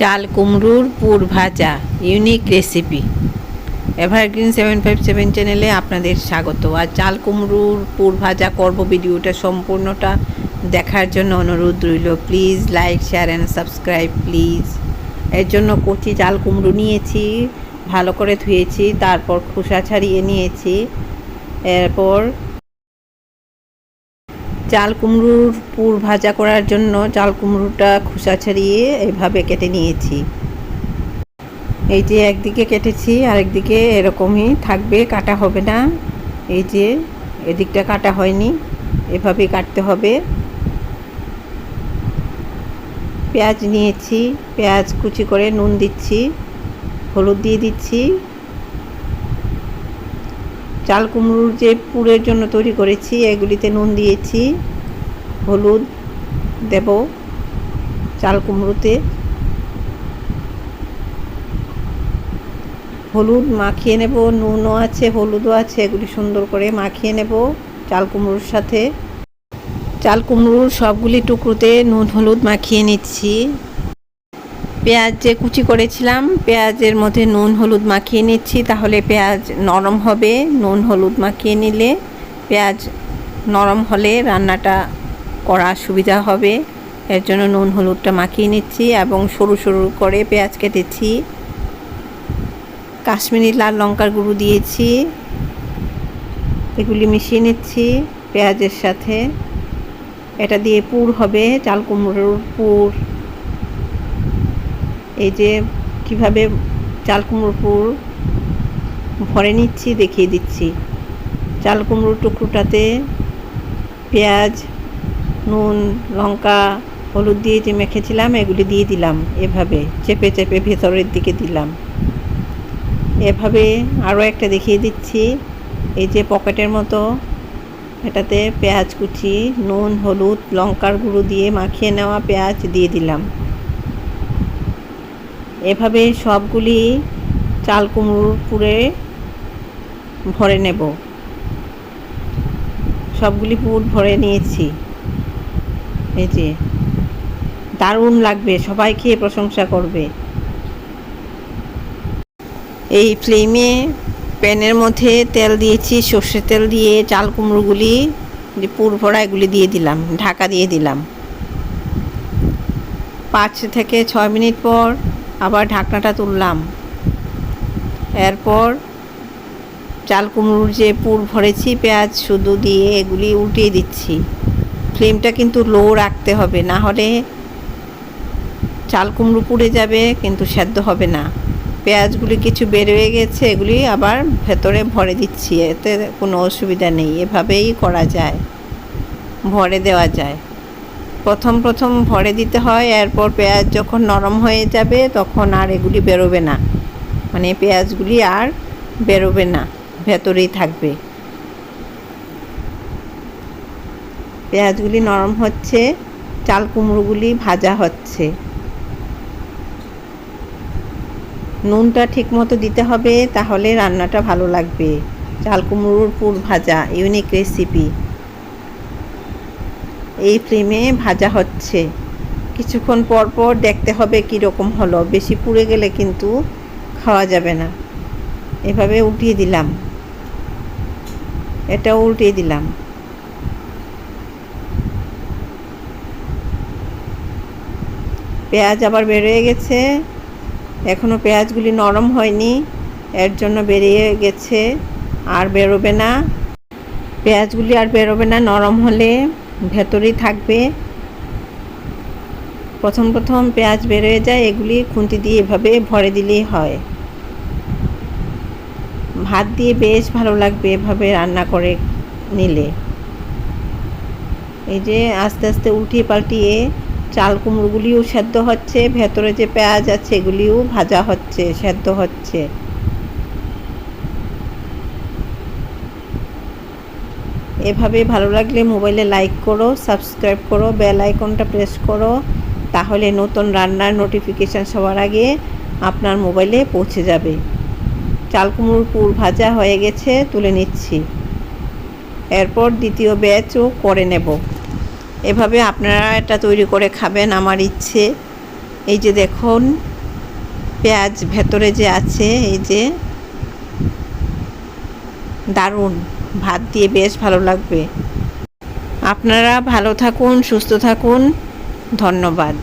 চাল কুমড়োর পুর ভাজা unique recipe evergreen seven five seven চ্যানেলে আপনাদের স্বাগত। আর চাল কুমড়োর পুর ভাজা করব ভিডিওটা সম্পূর্ণটা দেখার জন্য অনুরোধ রইল। Please like share and subscribe please এর জন্য কচি চাল কুমড়ো নিয়েছি, ভালো করে ধুয়েছি, তারপর খোসা ছাড়িয়ে নিয়েছি। এরপর চাল কুমড়োর পুর ভাজা করার জন্য চাল কুমড়োটা খোসা ছাড়িয়ে এভাবে কেটে নিয়েছি। এই যে একদিকে কেটেছি, আরেকদিকে এরকমই থাকবে, কাটা হবে না। এই যে এদিকটা কাটা হয়নি এভাবে কাটতে হবে। পেঁয়াজ নিয়েছি, পেঁয়াজ কুচি করে নুন দিচ্ছি, হলুদ দিয়ে দিচ্ছি। চাল কুমড়োর যে পুরের জন্য তৈরি করেছি, এগুলিতে নুন দিয়েছি, হলুদ দেব চাল কুমড়োতে। হলুদ মাখিয়ে নেব, নুনও আছে, হলুদও আছে, এগুলি সুন্দর করে মাখিয়ে নেব চাল কুমড়োর সাথে। চাল কুমড়োর সবগুলি টুকরোতে নুন, হলুদ মাখিয়ে নিচ্ছি। পেঁয়াজ যে কুচি করেছিলাম। পেঁয়াজের মধ্যে নুন, হলুদ মাখিয়ে নিচ্ছি, তাহলে পেঁয়াজ নরম হবে। নুন, হলুদ মাখিয়ে নিলে পেঁয়াজ নরম হলে রান্নাটা করা সুবিধা হবে। এর জন্য নুন, হলুদটা মাখিয়ে নিচ্ছি এবং সরু সরু করে পেঁয়াজ কেটেছি কাশ্মীরি লাল লঙ্কার গুঁড়ো দিয়েছি। এগুলি মিশিয়ে নিচ্ছি পেঁয়াজের সাথে। এটা দিয়ে পুর হবে, চাল কুমড়োর পুর। এই যে কীভাবে চাল কুমড়োর পুর ভরে নিচ্ছি, দেখিয়ে দিচ্ছি। চাল কুমড়োর টুকরোটাতে পেঁয়াজ, নুন, লঙ্কা, হলুদ দিয়ে যে মেখেছিলাম, এগুলি দিয়ে দিলাম এভাবে, চেপে চেপে ভেতরের দিকে দিলাম। এভাবে আরও একটা দেখিয়ে দিচ্ছি। এই যে পকেটের মতো, এটাতে পেঁয়াজ কুচি, নুন, হলুদ, লঙ্কার গুঁড়ো দিয়ে মাখিয়ে নেওয়া পেঁয়াজ দিয়ে দিলাম। এভাবে সবগুলি চাল কুমড়োর পুরে ভরে নেব। সবগুলি পুর ভরে নিয়েছি। এই যে, দারুণ লাগবে, সবাই খেয়ে প্রশংসা করবে। এই ফ্লেমে প্যানের মধ্যে তেল দিয়েছি, সর্ষে তেল দিয়ে চাল কুমড়োগুলি, যে পুর ভরা এগুলি দিয়ে দিলাম, ঢাকা দিয়ে দিলাম। পাঁচ থেকে ছয় মিনিট পর আবার ঢাকনাটা তুললাম। এরপর চাল কুমড়োর যে পুর ভরেছি, পেঁয়াজ শুধু দিয়ে এগুলি উল্টিয়ে দিচ্ছি। ফ্লেমটা কিন্তু লো রাখতে হবে, না হলে চাল কুমড়ো পুড়ে যাবে, কিন্তু সেদ্ধ হবে না। পেঁয়াজগুলি কিছু বেরোয় গেছে, এগুলি আবার ভেতরে ভরে দিচ্ছি, এতে কোনো অসুবিধা নেই। এভাবেই করা যায়, ভরে দেওয়া যায়। প্রথম প্রথম ভরে দিতে হয়, এরপর পেঁয়াজ যখন নরম হয়ে যাবে তখন আর এগুলি বেরোবে না। মানে পেঁয়াজগুলি আর বেরোবে না, ভেতরেই থাকবে। পেঁয়াজগুলি নরম হচ্ছে, চাল কুমড়োগুলি ভাজা হচ্ছে। নুনটা ঠিক মতো দিতে হবে, তাহলে রান্নাটা ভালো লাগবে। চাল কুমড়োর পুর ভাজা, ইউনিক রেসিপি। এই ফ্লেমে ভাজা হচ্ছে। কিছুক্ষণ পর পর দেখতে হবে কীরকম হলো। বেশি পুড়ে গেলে কিন্তু খাওয়া যাবে না। এভাবে উল্টিয়ে দিলাম। এটাও উল্টিয়ে দিলাম। পেঁয়াজ আবার বেরোয় গেছে। এখনও পেঁয়াজগুলি নরম হয়নি। এর জন্য বেরিয়ে গেছে। আর বেরোবে না। পেঁয়াজগুলি আর বেরোবে না নরম হলে। ভেতরেই থাকবে। প্রথম প্রথম পেঁয়াজ বেরোয় যায়, এগুলি খুন্তি দিয়ে এভাবে ভরে দিলেই হয়। ভাত দিয়ে বেশ ভালো লাগবে এভাবে রান্না করে নিলে। এই যে আস্তে আস্তে উল্টিয়ে পাল্টিয়ে চাল কুমড়োগুলিও সেদ্ধ হচ্ছে, ভেতরে যে পেঁয়াজ আছে এগুলিও ভাজা হচ্ছে, সেদ্ধ হচ্ছে। এভাবে ভালো লাগলে মোবাইলে লাইক করো, সাবস্ক্রাইব করো, বেল আইকনটা প্রেস করো, তাহলে নতুন রান্নার নোটিফিকেশান সবার আগে আপনার মোবাইলে পৌঁছে যাবে। চাল কুমড়োর পুর ভাজা হয়ে গেছে, তুলে নিচ্ছি। এরপর দ্বিতীয় ব্যাচও করে নেব। এভাবে আপনারা এটা তৈরি করে খাবেন আমার ইচ্ছে। এই যে দেখুন, পেঁয়াজ ভেতরে যে আছে, এই যে দারুণ। ভাত দিয়ে বেশ ভালো লাগবে। আপনারা ভালো থাকুন সুস্থ থাকুন। ধন্যবাদ।